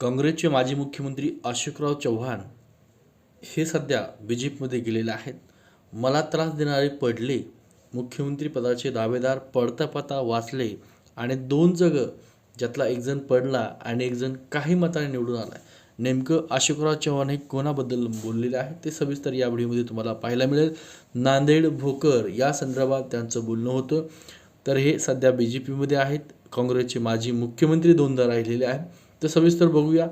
काँग्रेसचे माजी मुख्यमंत्री अशोकराव चव्हाण हे सध्या बी जे पीमध्ये गेलेले आहेत. मला त्रास देणारे पडले मुख्यमंत्रीपदाचे दावेदार पडता पडता वाचले आणि दोन जगं ज्यातला एकजण पडला आणि एकजण काही मताने निवडून आला नेमकं अशोकराव चव्हाण हे कोणाबद्दल बोललेले आहे ते सविस्तर या व्हिडिओमध्ये तुम्हाला पाहायला मिळेल. नांदेड भोकर या संदर्भात त्यांचं बोलणं होतं. तर हे सध्या बी जे पीमध्ये आहेत. काँग्रेसचे माजी मुख्यमंत्री दोनदा राहिलेले आहेत. तर सविस्तर बघूया.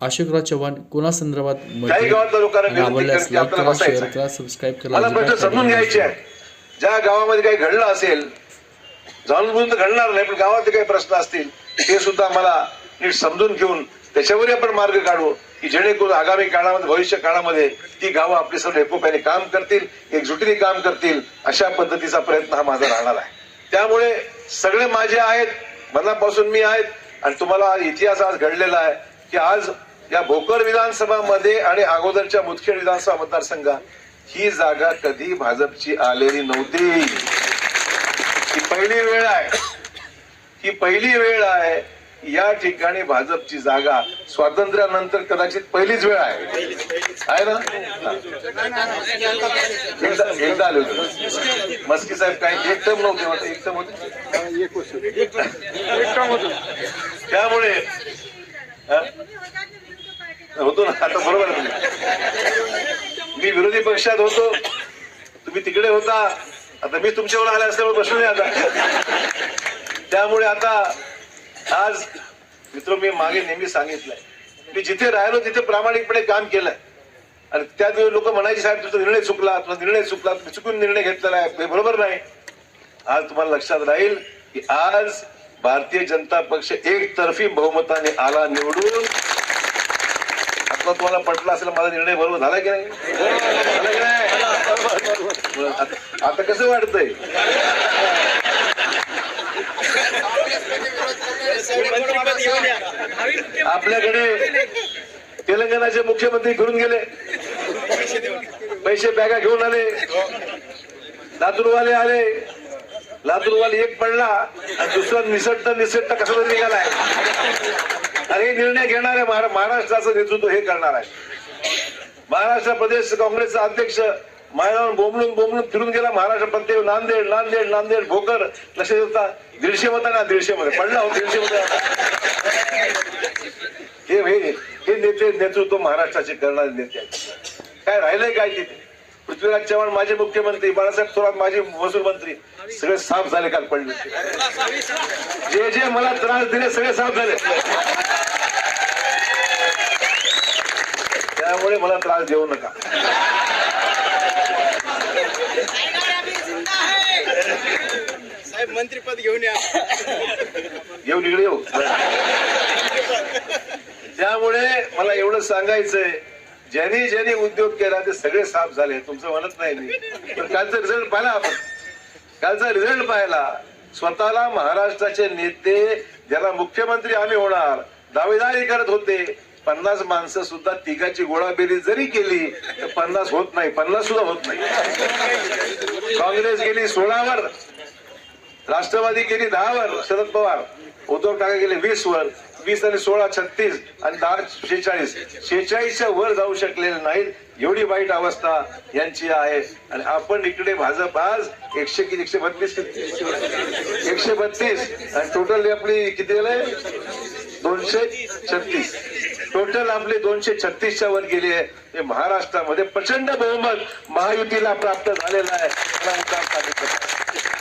अशोकराव चव्हाण कोणासंदर्भात आवडल्यास लाईक करा शेअर. करा सबस्क्राईब करा समजून घ्यायचे ज्या गावामध्ये काही घडलं असेल जाणून घडणार नाही पण गावातले काही प्रश्न असतील ते सुद्धा मला नीट समजून घेऊन त्याच्यावरही आपण मार्ग काढू की जेणेकरून आगामी काळामध्ये भविष्य काळामध्ये ती गावं आपली सर्व एकोप्याने काम करतील एकजुटीने काम करतील अशा पद्धतीचा प्रयत्न हा माझा राहणार आहे. त्यामुळे सगळे माझे आहेत मनापासून मी आहेत आणि तुम्हाला इतिहास आज घडलेला आहे की आज या भोकर विधानसभा मध्ये आणि अगोदरच्या मुदखेड विधानसभा मतदारसंघात ही जागा कधी भाजपची आलेली नव्हती. ही पहिली वेळ आहे. ही पहिली वेळ आहे या ठिकाणी भाजपची जागा स्वातंत्र्यानंतर कदाचित पहिलीच वेळ आहे. आहे ना? एकदा एकदा आले होते. मस्की साहेब काही एक टर्म नव्हते होते एक टर्म होते? त्यामुळे होतो ना आता बरोबर मी विरोधी पक्षात होतो. तुम्ही तिकडे होता. आता मी तुमच्यावर आले असल्यामुळे प्रश्न नाही आता. त्यामुळे आता आज मित्र मी मागे नेहमी सांगितलंय. मी जिथे राहिलो तिथे प्रामाणिकपणे काम केलंय. आणि त्या लोक म्हणायचे साहेब तुझा निर्णय चुकला तुझा निर्णय चुकला तुम्ही चुकून निर्णय घेतलेला आहे. हे बरोबर नाही. आज तुम्हाला लक्षात राहील की आज भारतीय जनता पक्ष एकतर्फी बहुमताने आला निवडून. आता तुम्हाला पटला असेल माझा निर्णय बरोबर झाला की नाही? की नाही? आता- आता कसं वाटतंय? आपल्याकडे तेलंगणाचे मुख्यमंत्री फिरून गेले. पैसे बॅगा घेऊन आले. लातूरवाले आले. लातूरवाले एक पडला आणि दुसरा निसटता निसटता कसा तरी निघालाय? आणि हे निर्णय घेणार आहे महाराष्ट्राचं नेतृत्व हे करणार आहे. महाराष्ट्र प्रदेश काँग्रेसचा अध्यक्ष मायावर बोंबलून बोंबलून फिरून गेला महाराष्ट्र प्रत्येक नांदेड नांदेड नांदेड भोकर. लक्ष होता दीडशे मतांना दीडशे मध्ये पडला हो दीडशे मध्ये हे हे नेते नेतृत्व महाराष्ट्राचे करणारे नेते काय राहिलंय काय तिथे? पृथ्वीराज चव्हाण माझे मुख्यमंत्री बाळासाहेब थोरात माझे महसूल मंत्री. सगळे साफ झाले काल पडले जे जे मला त्रास दिले सगळे साफ झाले. त्यामुळे मला त्रास देऊ नका. मंत्रीपद घेऊन या. येऊ इकडे येऊ. त्यामुळे मला एवढं सांगायचंय ज्यांनी ज्यांनी उद्योग केला ते सगळे साफ झाले. तुमचं म्हणत नाही मी. पण कालचा रिझल्ट पाहिला आपण. कालचा रिझल्ट पाहिला. स्वतःला महाराष्ट्राचे नेते ज्याला मुख्यमंत्री आम्ही होणार दावेदारी करत होते. पन्नास माणसं सुद्धा तिघाची गोळाबेरी जरी केली तर पन्नास होत नाही. पन्नास सुद्धा होत नाही. काँग्रेस गेली सोळावर. राष्ट्रवादी गेली दहावर शरद पवार. उद्धव ठाकरे गेले वीस वर. वीस आणि सोळा छत्तीस आणि दहा शेहेचाळीस. शेहेचाळीसच्या वर जाऊ शकलेले नाहीत. एवढी वाईट अवस्था यांची आहे. आणि आपण इकडे भाजप आज एकशे किती एकशे बत्तीस एकशे बत्तीस. आणि टोटल आपली किती झालंय दोनशे छत्तीस. टोटल आपले दोनशे छत्तीसच्या वर गेली आहे. हे महाराष्ट्रामध्ये प्रचंड बहुमत महायुतीला प्राप्त झालेला आहे.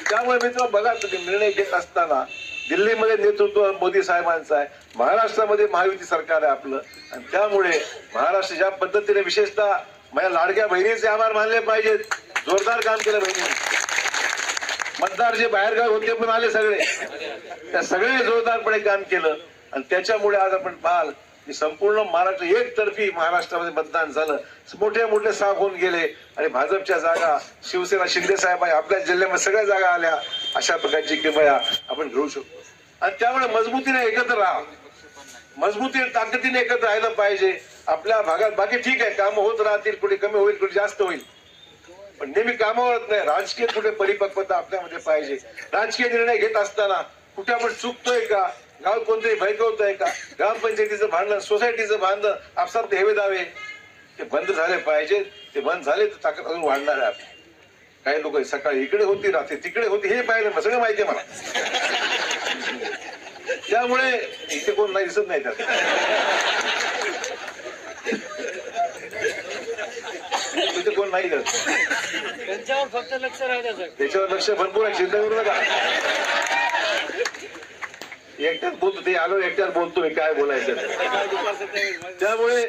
त्यामुळे मित्र बघा तुम्ही निर्णय घेत असताना दिल्लीमध्ये नेतृत्व मोदी साहेबांचं आहे महाराष्ट्रामध्ये महायुती सरकार आहे आपलं. आणि त्यामुळे महाराष्ट्र ज्या पद्धतीने विशेषतः माझ्या लाडक्या बहिणीचे आभार मानले पाहिजेत. जोरदार काम केलं बहिणी मतदार जे बाहेरगाव होते पण आले सगळे. त्या सगळे जोरदारपणे काम केलं. आणि त्याच्यामुळे आज आपण पाहाल की संपूर्ण महाराष्ट्र एकतर्फी महाराष्ट्रामध्ये मतदान झालं. मोठे मोठे साफ होऊन गेले आणि भाजपच्या जागा शिवसेना शिंदे साहेब आहे आपल्या जिल्ह्यामध्ये सगळ्या जागा आल्या. अशा प्रकारची किमया आपण घेऊ शकतो. आणि त्यामुळे मजबूतीने एकत्र राहा. मजबूतीने ताकदीने एकत्र राहिलं पाहिजे. आपल्या भागात बाकी ठीक आहे कामं होत राहतील कुठे कमी होईल कुठे जास्त होईल. पण नेहमी कामावर नाही. राजकीय कुठे परिपक्वता आपल्यामध्ये पाहिजे. राजकीय निर्णय घेत असताना कुठे आपण चुकतोय का? गावात कोणतरी भयकवत आहे का? ग्रामपंचायतीचं भांडण सोसायटीचं भांडण आपसात हेवे दावे ते बंद झाले पाहिजे ते बंद झाले तर ताकद अजून वाढणार आहे. आपली. काही लोक सकाळी इकडे होती रात्री तिकडे होती हे पाहिलं सगळं माहिती आहे मला. त्यामुळे इथे कोण नाही दिसत नाही त्यात. इथे कोण नाही करत त्यांच्यावर फक्त लक्ष राहतं त्याच्यावर लक्ष भरपूर आहे चिंता करू नका. एकट्यात बोलतो ते आलो एकट्यात बोलतो मी काय बोलायचं? त्यामुळे